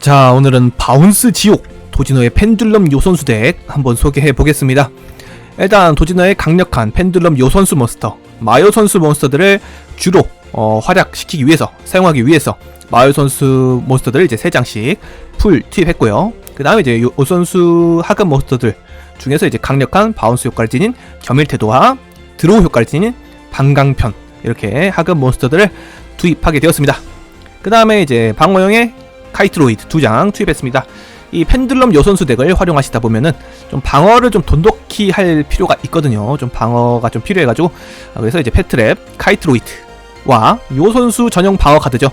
자 오늘은 바운스 지옥 도지노의 펜듈럼 요선수 덱 한번 소개해 보겠습니다. 일단 도지노의 강력한 펜듈럼 요선수 몬스터 마요 선수 몬스터들을 주로 어, 활약시키기 위해서 사용하기 위해서 마요 선수 몬스터들을 이제 3장씩 풀 투입했고요. 그 다음에 이제 요, 요선수 하급 몬스터들 중에서 이제 강력한 바운스 효과를 지닌 겸일태도와 드로우 효과를 지닌 방강편 이렇게 하급 몬스터들을 투입하게 되었습니다. 그 다음에 이제 방어용의 카이트로이드 두 장 투입했습니다. 이 펜들럼 요선수 덱을 활용하시다 보면은 좀 방어를 좀 돈독히 할 필요가 있거든요. 좀 방어가 좀 필요해가지고 아, 그래서 이제 패트랩 카이트로이드와 요선수 전용 방어 카드죠.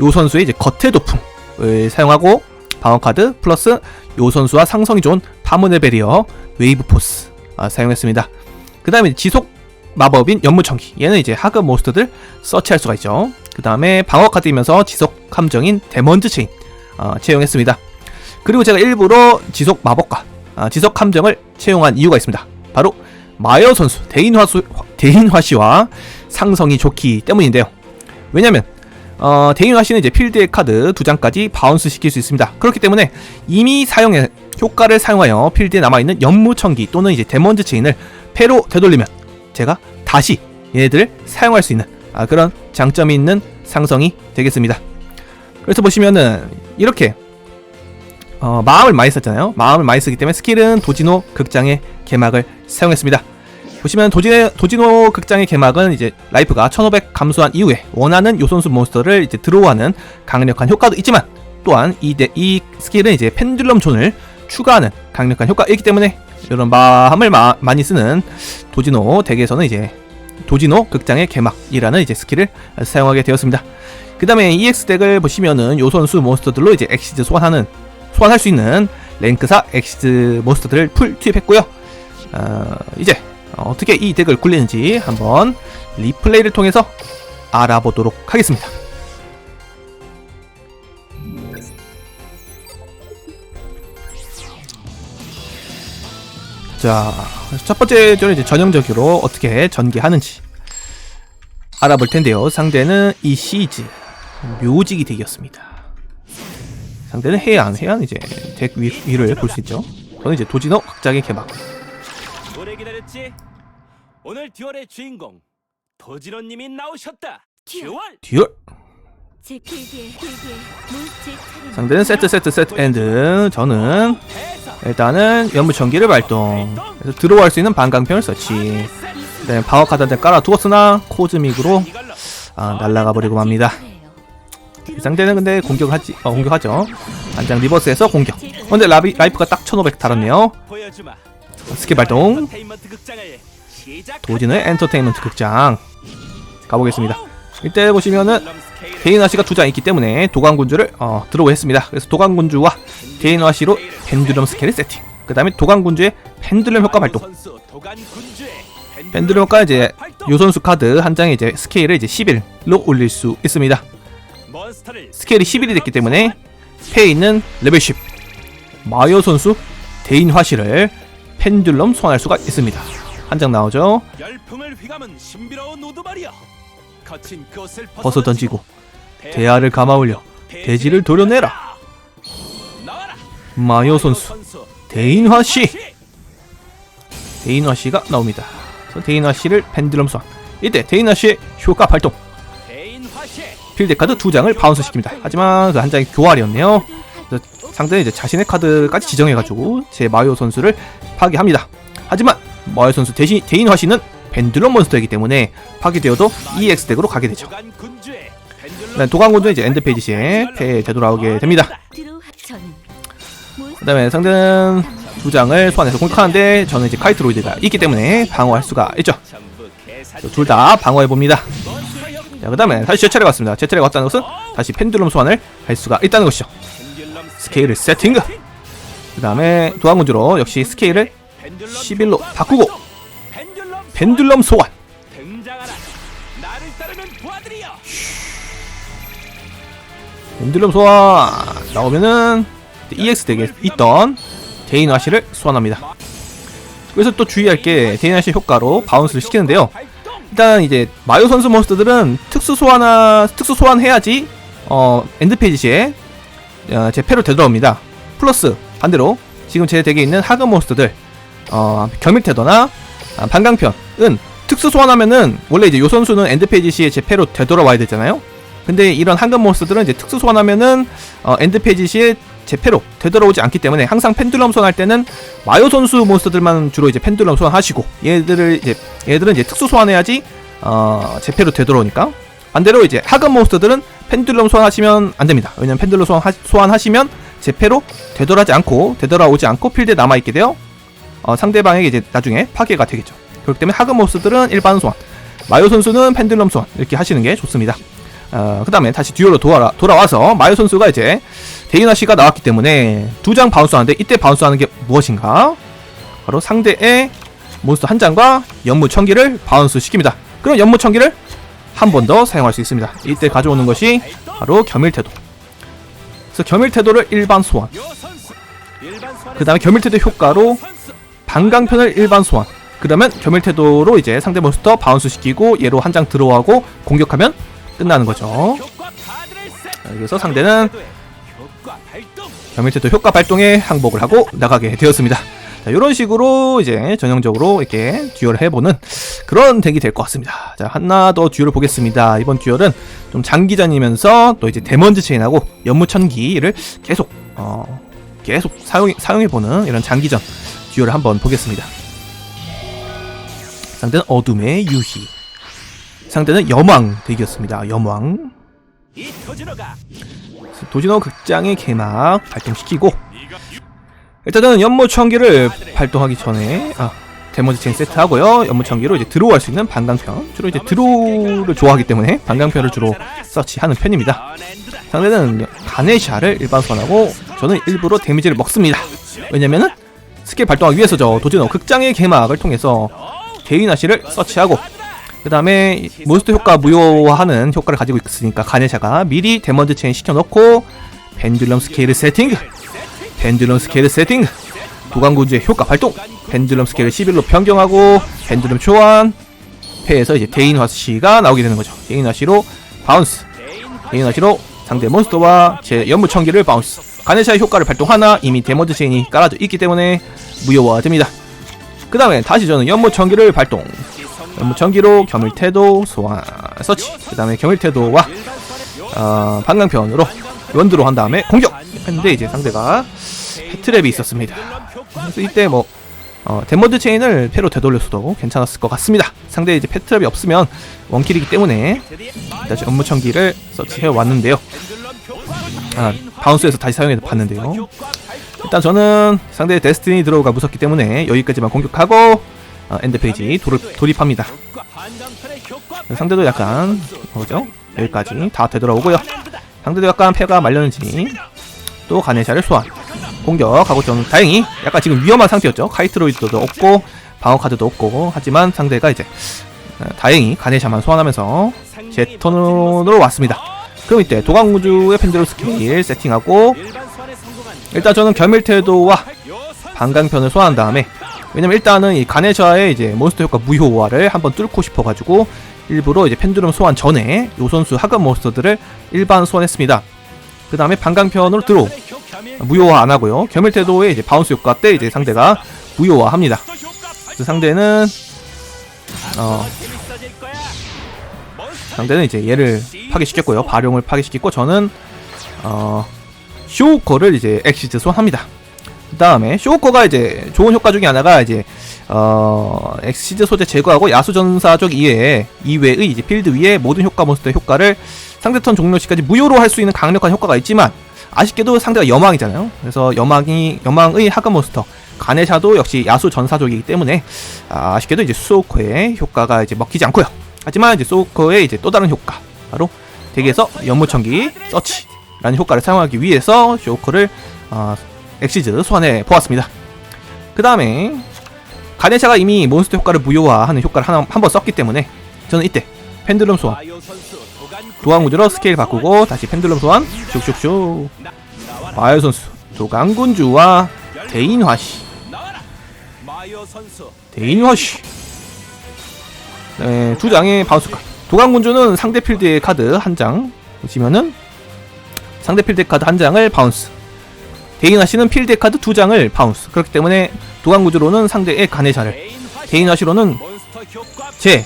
요선수의 이제 겉의 도풍을 사용하고 방어 카드 플러스 요선수와 상성이 좋은 파문의 베리어 웨이브 포스 아, 사용했습니다. 그 다음에 지속 마법인 연무청기 얘는 이제 하급 몬스터들 서치할 수가 있죠. 그 다음에 방어 카드이면서 지속 함정인 데먼즈 체인 어, 채용했습니다. 그리고 제가 일부러 지속 마법과 아, 지속 함정을 채용한 이유가 있습니다. 바로 마여 선수 대인화수 대인화 씨와 상성이 좋기 때문인데요. 왜냐면 어, 대인화 씨는 이제 필드의 카드 두 장까지 바운스 시킬 수 있습니다. 그렇기 때문에 이미 사용해 효과를 사용하여 필드에 남아 있는 연무청기 또는 이제 데몬즈 체인을 패로 되돌리면 제가 다시 얘네들을 사용할 수 있는 아, 그런 장점이 있는 상성이 되겠습니다. 그래서 보시면은 이렇게 어, 마음을 많이 썼잖아요. 마음을 많이 쓰기 때문에 스킬은 도지노 극장의 개막을 사용했습니다. 보시면 도지, 도지노 극장의 개막은 이제 라이프가 1500 감소한 이후에 원하는 요선수 몬스터를 이제 들어오하는 강력한 효과도 있지만 또한 이, 데, 이 스킬은 이제 펜듈럼 존을 추가하는 강력한 효과이기 때문에 이런 마음을 마, 많이 쓰는 도지노 덱에서는 이제 도지노 극장의 개막이라는 이제 스킬을 사용하게 되었습니다. 그 다음에 EX 덱을 보시면은 요 선수 몬스터들로 이제 엑시즈 소환하는 소환할 수 있는 랭크사 엑시즈 몬스터들을 풀 투입했고요. 어, 이제 어떻게 이 덱을 굴리는지 한번 리플레이를 통해서 알아보도록 하겠습니다. 자, 첫 번째 저는 이제 전형적으로 어떻게 전개하는지 알아볼 텐데요. 상대는 이 시즈 묘지기 덱이었습니다. 상대는 해안, 해안 이제 덱 위, 위를 볼 수 있죠. 저는 이제 도지노 극장의 개막. 오래 기다렸지? 오늘 듀얼의 주인공 도지로님이 나오셨다. 듀얼. 듀얼. 상대는 세트 세트 세트 엔드. 저는. 일단은 연무청기를 발동. 그래서 들어갈 수 있는 반강편을 서치. 네, 방어 카드한테 깔아 두었으나 코즈믹으로 아, 날라가 버리고 맙니다. 상대는 근데 공격하지, 어, 공격하죠. 한장 리버스에서 공격. 어, 근데 라비, 라이프가 딱 1500 달았네요. 스킬 발동. 도진의 엔터테인먼트 극장. 가보겠습니다. 이때 보시면은 씨가 두 장 있기 때문에 도강군주를 어, 들어오 했습니다. 그래서 도강군주와 씨로 펜듈럼 스킬을 세팅. 그 다음에 도강군주의 펜듈럼 효과 발동. 펜듈럼 효과 이제 요선수 카드 한 장에 이제 스케일을 이제 11로 올릴 수 있습니다. 스케일이 11이 됐기 때문에 있는 레벨 10 마요 선수 대인 화실을 펜듈럼 소환할 수가 있습니다. 한 장 나오죠. 벗어 던지고 대야를 감아 올려 대지를 도려내라. 마요 선수 대인화 씨 대인화 씨가 나옵니다. 그래서 대인화 씨를 펜듈럼 소환. 이때 대인화 씨의 효과 발동. 대인. 필드 카드 두 장을 바운스 시킵니다. 하지만 그 한 장이 교활이었네요. 상대는 이제 자신의 카드까지 지정해가지고 제 마요 선수를 파괴합니다. 하지만 마요 선수 대신 대인화 씨는 펜듈럼 몬스터이기 때문에 파괴되어도 EX 덱으로 가게 되죠. 네, 도강군도 이제 엔드 페이지 시에 되돌아오게 됩니다. 들어와 전그 다음에 상대는 두 장을 소환해서 공격하는데 저는 이제 카이트로이드가 있기 때문에 방어할 수가 있죠. 둘 다 방어해 봅니다. 자, 그 다음에 다시 제 차례가 왔습니다. 제 차례가 왔다는 것은 다시 펜듈럼 소환을 할 수가 있다는 것이죠. 스케일을 세팅! 그 다음에 도안군주로 역시 스케일을 펜듈럼 11로 바꾸고 펜듈럼 소환! 펜듈럼 소환! 나오면은 EX 덱에 있던 데인화시를 소환합니다. 그래서 또 주의할 게 데인화시 효과로 바운스를 시키는데요. 일단 이제 마요 선수 몬스터들은 특수 소환하 특수 소환해야지 어 엔드 페이지 시에 어, 제 패로 되돌아옵니다. 플러스 반대로 지금 제 덱에 있는 하급 몬스터들 어, 겸일태도나 아, 반강편은 특수 소환하면은 원래 이제 요 선수는 엔드 페이지 시에 제 패로 되돌아와야 되잖아요. 근데 이런 한급 몬스터들은 이제 특수 소환하면은 어, 엔드 페이지 시에 제 패로 되돌아오지 않기 때문에 항상 펜듈럼 소환할 때는 마요 선수 몬스터들만 주로 이제 펜듈럼 소환하시고 얘들을 이제 얘들은 이제 특수 소환해야지 어, 제 패로 되돌아오니까 반대로 이제 하급 몬스터들은 펜듈럼 소환하시면 안 됩니다. 왜냐면 펜듈럼 소환하, 소환하시면 제 패로 되돌아지 않고 되돌아오지 않고 필드에 남아 있게 되어 어, 상대방에게 이제 나중에 파괴가 되겠죠. 그렇기 때문에 하급 몬스터들은 일반 소환, 마요 선수는 펜듈럼 소환 이렇게 하시는 게 좋습니다. 어, 그 다음에 다시 듀오로 돌아, 돌아와서 마요 선수가 이제 데이나 씨가 나왔기 때문에 두 장 바운스하는데 이때 바운스하는 게 무엇인가? 바로 상대의 몬스터 한 장과 연무 천기를 바운스 시킵니다. 그럼 연무 천기를 한 번 더 사용할 수 있습니다. 이때 가져오는 것이 바로 겸일태도. 그래서 겸일태도를 일반 소환. 그 다음에 겸일태도 효과로 선수 반강편을 일반 소환. 그러면 겸일태도로 이제 상대 몬스터 바운스 시키고 얘로 한 장 들어가고 공격하면 끝나는 거죠. 그래서 상대는 겸일태도 효과 발동에 항복을 하고 나가게 되었습니다. 자, 이런 식으로 이제 전형적으로 이렇게 듀얼을 해보는 그런 덱이 될 것 같습니다. 자, 하나 더 듀얼을 보겠습니다. 이번 듀얼은 좀 장기전이면서 또 이제 데먼즈 체인하고 연무천기를 계속, 어, 계속 사용, 사용해보는 이런 장기전 듀얼을 한번 보겠습니다. 상대는 어둠의 유희. 상대는 덱이었습니다. 염왕. 이 토지로가 도진호 극장의 개막 발동시키고 일단은 연모청기를 발동하기 전에 아 데모지 체인 세트하고요. 연모청기로 이제 드로우할 수 있는 반강편. 주로 이제 드로우를 좋아하기 때문에 반강편을 주로 서치하는 편입니다. 상대는 가네샤를 일반 소환하고 저는 일부러 데미지를 먹습니다. 왜냐면은 스킬 발동하기 위해서죠. 도진호 극장의 개막을 통해서 데이나시를 서치하고 그 다음에 몬스터 효과 무효화하는 효과를 가지고 있으니까 가네샤가 미리 데먼드 체인 시켜놓고 펜듈럼 스케일 세팅 펜듈럼 스케일 세팅 도강군주의 효과 발동 펜듈럼 스케일을 11로 변경하고 펜듈럼 초안 패에서 이제 데인화시가 나오게 되는 거죠. 데인화시로 바운스 데인화시로 상대 몬스터와 제 연무청기를 바운스. 가네샤의 효과를 발동하나 이미 데먼드 체인이 깔아져 있기 때문에 무효화됩니다. 그 다음에 다시 저는 연무청기를 발동 연무청기로 겸일태도 소환 서치 그 다음에 겸일태도와 어, 반강편으로 원드로 한 다음에 공격! 했는데 이제 상대가 패트랩이 있었습니다. 그래서 이때 뭐 어, 데모드 체인을 패로 되돌렸어도 괜찮았을 것 같습니다. 상대에 이제 패트랩이 없으면 원킬이기 때문에 다시 연무청기를 서치해 왔는데요. 아, 바운스에서 다시 사용해 봤는데요. 일단 저는 상대의 데스티니 드로우가 무섭기 때문에 여기까지만 공격하고 어, 엔드 페이지 돌, 돌입 합니다 상대도 약간 뭐죠? 여기까지 다 되돌아오고요. 상대도 약간 패가 말렸는지 또 가네샤를 소환 공격하고 저는 다행히 약간 지금 위험한 상태였죠. 카이트로이드도 없고 방어 카드도 없고 하지만 상대가 이제 어, 다행히 가네샤만 소환하면서 제 턴으로 왔습니다. 그럼 이때 도강우주의 펜드로 스케일 세팅하고 일단 저는 겸일태도와 반강편을 소환한 다음에 왜냐면 일단은 이 가네샤의 이제 몬스터 효과 무효화를 한번 뚫고 싶어가지고 일부러 이제 펜듈럼 소환 전에 요 선수 하급 몬스터들을 일반 소환했습니다. 그 다음에 반강편으로 들어 무효화 안 하고요. 겸일태도의 이제 바운스 효과 때 이제 상대가 무효화 합니다. 그래서 상대는 어 상대는 이제 얘를 파괴시켰고요. 발용을 파괴시켰고 저는 어 쇼커를 이제 엑시즈 소환합니다. 그 다음에 쇼커가 이제 좋은 효과 중에 하나가 이제 어 엑시즈 소재 제거하고 야수 전사적 이외에 이외의 이제 필드 위에 모든 효과 몬스터 효과를 상대 턴 종료 시까지 무효로 할 수 있는 강력한 효과가 있지만 아쉽게도 상대가 여망이잖아요. 그래서 여망이 여망의 하급 몬스터 가네샤도 역시 야수 전사족이기 때문에 아, 아쉽게도 이제 수호코의 효과가 이제 먹히지 않고요. 하지만 이제 수호코의 이제 또 다른 효과 바로 덱에서 연무청기 서치라는 효과를 사용하기 위해서 쇼코를 어, 엑시즈 소환해 보았습니다. 그 다음에 가네샤가 이미 몬스터 효과를 무효화하는 효과를 하나 한 번 썼기 때문에 저는 이때 펜듈럼 소환 도강군주로 스케일 바꾸고 다시 펜듈럼 소환 슉슉슉 마요 선수 도강군주와 대인화시 대인화시 네, 두 장의 바운스 카드 도강군주는 상대 필드의 카드 한 장 보시면은 상대 필드 카드 한 장을 바운스. 씨는 필드 카드 두 장을 바운스. 그렇기 때문에 도강 구조로는 상대의 씨로는 몬스터 효과 제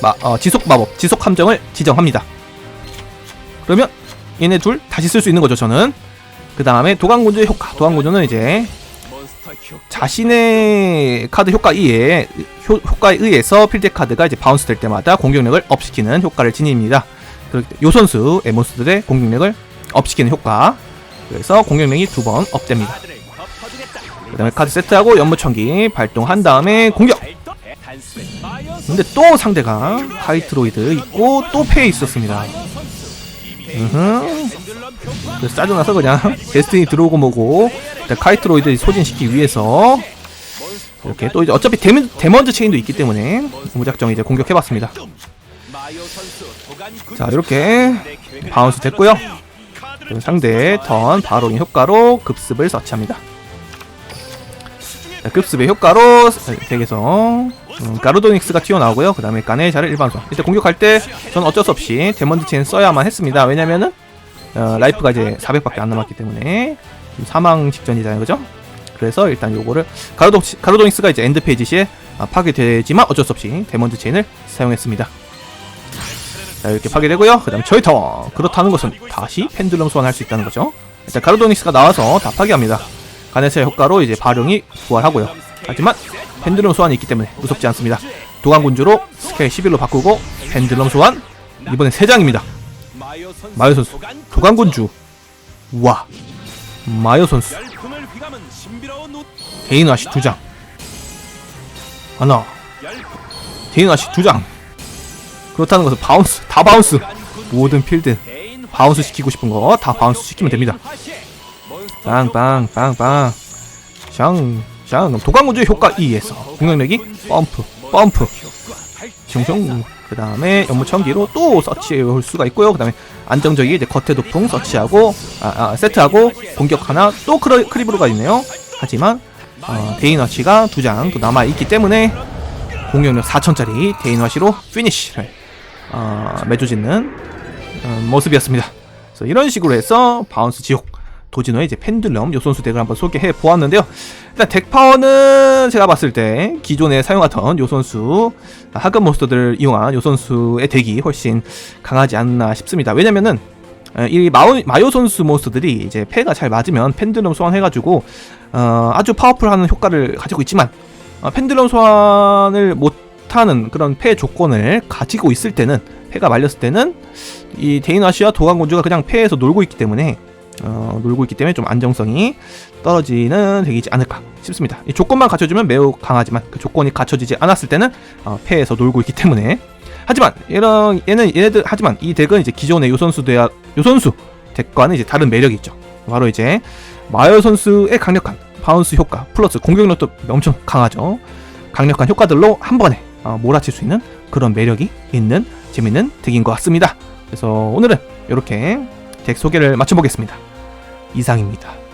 마, 어, 지속 마법, 지속 함정을 지정합니다. 그러면 얘네 둘 다시 쓸 수 있는 거죠, 저는. 그 다음에 도강군주의 효과. 도강군주는 이제 몬스터 효과 자신의 카드 효과 이에 효, 효과에 의해서 필드 카드가 이제 바운스 될 때마다 공격력을 업시키는 효과를 지닙니다. 요 선수의 몬스터들의 공격력을 업시키는 효과. 그래서 공격력이 두 번 업됩니다. 그 다음에 카드 세트하고 연무청기 발동한 다음에 공격! 근데 또 상대가 하이트로이드 있고 또 페이 있었습니다. 으흠. 짜증나서 그냥 데스티니 들어오고 뭐고 카이트로이드 소진시키기 위해서 이렇게 또 이제 어차피 데몬, 데먼즈 체인도 있기 때문에 무작정 이제 공격해봤습니다. 자 이렇게 바운스 됐고요. 그럼 상대 턴 바로인 효과로 급습을 서치합니다. 자, 급습의 효과로 덱에서 음, 가르도닉스가 튀어나오고요. 그 다음에 가네샤를 일반소. 이때 공격할 때 저는 어쩔 수 없이 데몬드 체인 써야만 했습니다. 왜냐면은 어, 라이프가 이제 400밖에 안 남았기 때문에 사망 직전이잖아요, 그죠? 그래서 일단 요거를 가르도 가르도닉스가 이제 엔드 페이지 시에 아, 파괴되지만 어쩔 수 없이 데몬드 체인을 사용했습니다. 자 이렇게 파괴되고요. 그 다음 저희 턴. 그렇다는 것은 다시 펜듈럼 소환할 수 있다는 거죠. 일단 가르도닉스가 나와서 다 파괴합니다. 가네스의 효과로 이제 발용이 부활하고요. 하지만 펜듈럼 소환이 있기 때문에 무섭지 않습니다. 도강군주로 스케일 11로 바꾸고 펜듈럼 소환 이번엔 3장입니다. 마이어 선수 마요 선수 도강군주 와 마요 선수 옷 데이나시 2장 하나 열풍 데이나시 2장 그렇다는 것은 바운스 다 바운스. 모든 필드. 바운스 시키고 싶은 거 다 바운스 시키면 됩니다. 빵빵 빵빵. 샹 샹. 그럼 도강군주의 효과 2에서 공격력이 펌프 펌프. 슝슝. 그 다음에 연무청기로 또 서치해 올 수가 있고요. 그 다음에 안정적이게 이제 겉에 도풍 서치하고 아, 아, 세트하고 공격 하나 또 크리, 크리브로가 있네요. 하지만 어, 데인워치가 두 장 또 남아있기 때문에 공격력 4000짜리 데인워치로 피니쉬를 어, 매조짓는 어, 모습이었습니다 그래서 이런 식으로 해서 바운스 지옥 도진호의 이제 펜듈럼 요 선수 덱을 한번 소개해 보았는데요. 일단 덱 파워는 제가 봤을 때 기존에 사용하던 요 선수 하급 몬스터들을 이용한 요 선수의 덱이 훨씬 강하지 않나 싶습니다. 왜냐면은 에, 이 마오, 마요 선수 몬스터들이 이제 패가 잘 맞으면 펜듈럼 소환해가지고 어, 아주 파워풀하는 효과를 가지고 있지만 어, 펜듈럼 소환을 못 하는 그런 패 조건을 가지고 있을 때는 패가 말렸을 때는 이 데이나시와 도강군주가 그냥 패에서 놀고 있기 때문에 어, 놀고 있기 때문에 좀 안정성이 떨어지는 덱이지 않을까 싶습니다. 이 조건만 갖춰주면 매우 강하지만 그 조건이 갖춰지지 않았을 때는 어, 패에서 놀고 있기 때문에 하지만 이런 얘는 얘네들 하지만 이 덱은 이제 기존의 요 선수 대야 요 선수 덱과는 이제 다른 매력이 있죠. 바로 이제 마요 선수의 강력한 바운스 효과 플러스 공격력도 엄청 강하죠. 강력한 효과들로 한 번에 어, 몰아칠 수 있는 그런 매력이 있는 재밌는 덱인 것 같습니다. 그래서 오늘은 이렇게 덱 소개를 마쳐보겠습니다. 이상입니다.